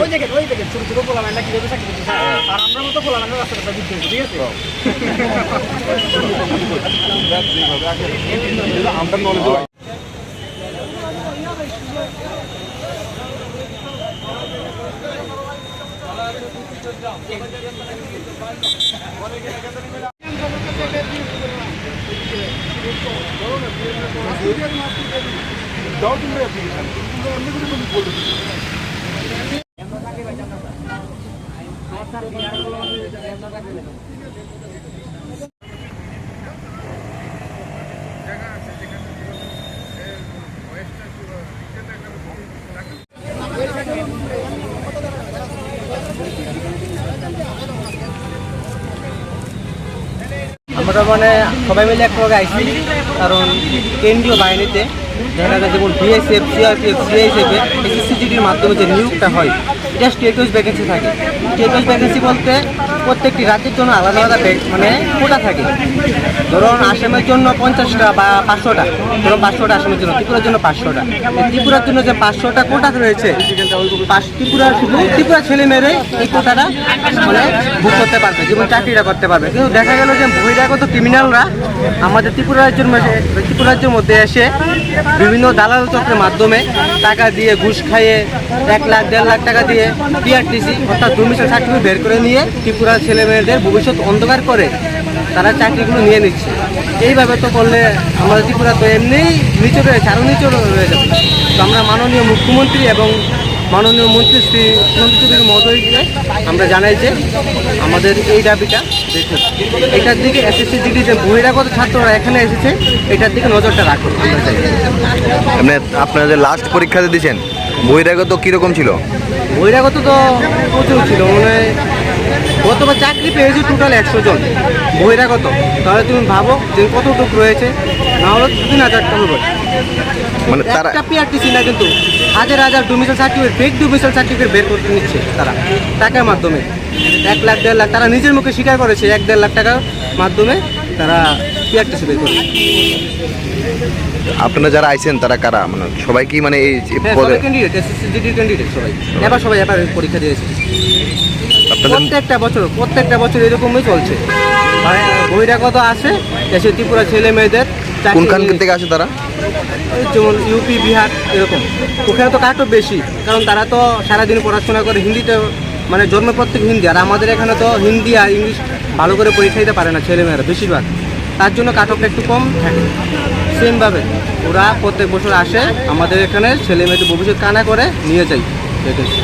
ওই দেখেন ওই দেখেন ছোট ছোট পোলা ম্যান্ডা কীভাবে আর আমরা মতো পোলা রাস্তা রাস্তা ঠিক আছে আমরা డౌట్ ఉండే అప్పుడు ఎందుకంటే కొన్ని పోటీ মানে সবাই মিলে এক আইসি কারণ কেন্দ্রীয় বাহিনীতে দেখা যায় যেমন বিএসএফ সিআরপিএফ সিআইএসএফ এসএসসিজিডির মাধ্যমে যে নিয়োগটা হয় স্টেট ওয়াইজ ভ্যাকেন্সি থাকে। ওয়াইজ ভ্যাকেন্সি বলতে প্রত্যেকটি রাজ্যের জন্য আলাদা আলাদা মানে কোটা থাকে। ধরুন আসামের জন্য পঞ্চাশটা বা পাঁচশোটা। ধরুন পাঁচশোটা আসামের জন্য, ত্রিপুরার জন্য পাঁচশোটা। ত্রিপুরার জন্য যে পাঁচশোটা কোটা রয়েছে ত্রিপুরার শুধু ত্রিপুরা ছেলে মেয়েরাই এই কোটাটা মানে বুক করতে পারবে, যেমন চাকরিটা করতে পারবে। কিন্তু দেখা গেল যে বহিরাগত ক্রিমিনালরা আমাদের ত্রিপুরা রাজ্যের ত্রিপুরা রাজ্যের মধ্যে এসে বিভিন্ন দালাল চক্রের মাধ্যমে টাকা দিয়ে ঘুষ খাইয়ে এক লাখ, দেড় লাখ টাকা দিয়ে পিআরটিসি অর্থাৎ ডোমিসাইল সার্টিফিকেট বের করে নিয়ে ত্রিপুরার ছেলে মেয়েদের ভবিষ্যৎ অন্ধকার করে তারা চাকরিগুলো নিয়ে নিচ্ছে। এইভাবে তো করলে আমাদের ত্রিপুরা তো এমনিই নিচে রয়েছে আরও নিচে রয়ে যাবে। তো আমরা মাননীয় মুখ্যমন্ত্রী এবং মাননীয় মন্ত্রী শ্রী চৌধুরী মহোদয়কে আমরা জানাই যে আমাদের এই দাবিটা দেখুন এটার দিকে এসএসসি জিডি যে বহিরাগত ছাত্ররা এখানে এসেছে এটার দিকে নজরটা রাখুন আমরা আপনারা যে লাস্ট পরীক্ষাতে দিয়েছেন বহিরাগত কীরকম ছিল? বহিরাগত তো প্রচুর ছিল মানে গতবার চাকরি পেয়েছি টোটাল একশো জন বহিরাগত। তাহলে তুমি ভাবো যে কতটুকু রয়েছে না হলে তিন হাজার টাকা মানে তারা পিআরটিসি না কিন্তু হাজার হাজার domicile certificate fake domicile certificate বের করতে নিচ্ছে তারা টাকার মাধ্যমে। এক লাখ দেড় লাখ তারা নিজের মুখে স্বীকার করেছে এক দেড় লাখ টাকার মাধ্যমে তারা পিআরটিসি বের করে আপনারা যারা আইছেন তারা কারা? মানে সবাই কি মানে এই পদে ক্যান্ডিডেট এসএসসি জিডি ক্যান্ডিডেট সবাই। এবার সবাই এবার পরীক্ষা দিয়েছে প্রত্যেকটা বছর প্রত্যেকটা বছর এরকমই চলছে। মানে বহিরাগত আসে এসে ত্রিপুরা ছেলে মেয়েদের কোনখান থেকে আসে তারা? যেমন ইউপি বিহার এরকম। ওখানে তো কাটও বেশি কারণ তারা তো সারাদিন পড়াশোনা করে হিন্দিতে মানে জন্ম প্রত্যেক হিন্দি আর আমাদের এখানে তো হিন্দি আর ইংলিশ ভালো করে পরীক্ষা দিতে পারে না ছেলেমেয়েরা বেশিরভাগ। তার জন্য কাট অফটা একটু কম থাকে। সেমভাবে ওরা প্রত্যেক বছর আসে আমাদের এখানে ছেলে মেয়েদের ভবিষ্যৎ কানা করে নিয়ে যায়। ভ্যাকেন্সি